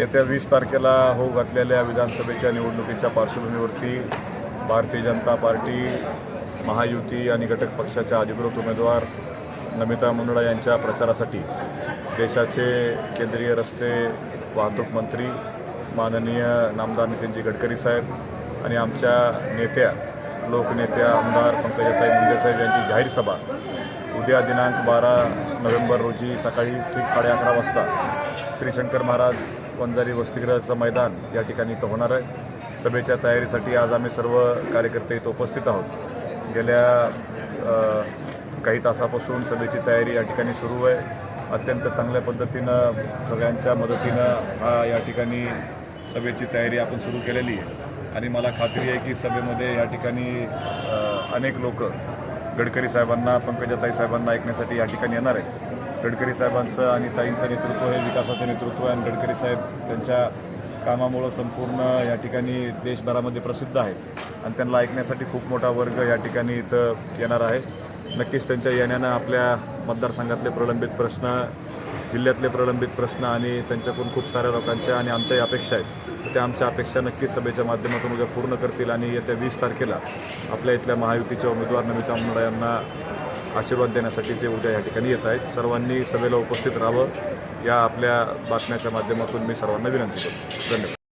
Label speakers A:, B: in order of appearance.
A: येत्या वीस तारखेला होऊ घातलेल्या विधानसभेच्या निवडणुकीच्या पार्श्वभूमीवरती भारतीय जनता पार्टी महायुती आणि घटक पक्षाच्या अधिकृत उमेदवार नमिता मुंदडा यांच्या प्रचारासाठी देशाचे केंद्रीय रस्ते वाहतूक मंत्री माननीय नामदार नितीनजी गडकरी साहेब आणि आमच्या नेत्या लोकनेत्या आमदार पंकजाताई मुंडे साहेब यांची जाहीर सभा उद्या दिनांक बारा नोव्हेंबर रोजी सकाळी ठीक साडे अकरा वाजता श्री शंकर महाराज वंजारी वसतिगृहाचं मैदान या ठिकाणी इथं होणार आहे. सभेच्या तयारीसाठी आज आम्ही सर्व कार्यकर्ते इथं उपस्थित आहोत. गेल्या काही तासापासून सभेची तयारी या ठिकाणी सुरू आहे. अत्यंत चांगल्या पद्धतीनं सगळ्यांच्या मदतीनं हा या ठिकाणी सभेची तयारी आपण सुरू केलेली आहे. आणि मला खात्री आहे की सभेमध्ये या ठिकाणी अनेक लोक गडकरी साहेबांना पंकजाताई साहेबांना ऐकण्यासाठी या ठिकाणी येणार आहे गडकरी साहेबांचं आणि ताईंचं नेतृत्व हे विकासाचं नेतृत्व आहे आणि गडकरी साहेब त्यांच्या कामामुळं संपूर्ण या ठिकाणी देशभरामध्ये प्रसिद्ध आहे आणि त्यांना ऐकण्यासाठी खूप मोठा वर्ग या ठिकाणी इथं येणार आहे. नक्कीच त्यांच्या येण्यानं आपल्या मतदारसंघातले प्रलंबित प्रश्न जिल्ह्यातले प्रलंबित प्रश्न आणि त्यांच्याकडून खूप साऱ्या लोकांच्या आणि आमच्याही अपेक्षा आहेत. त्या आमच्या अपेक्षा नक्कीच सभेच्या माध्यमातून उद्या पूर्ण करतील आणि येत्या वीस तारखेला आपल्या इथल्या महायुतीच्या उमेदवार नमिता मुंडा यांना आशीर्वाद देण्यासाठी ते उद्या या ठिकाणी येत आहेत. सर्वांनी सभेला उपस्थित राहावं या आपल्या बातम्याच्या माध्यमातून मी सर्वांना विनंती करतो. धन्यवाद.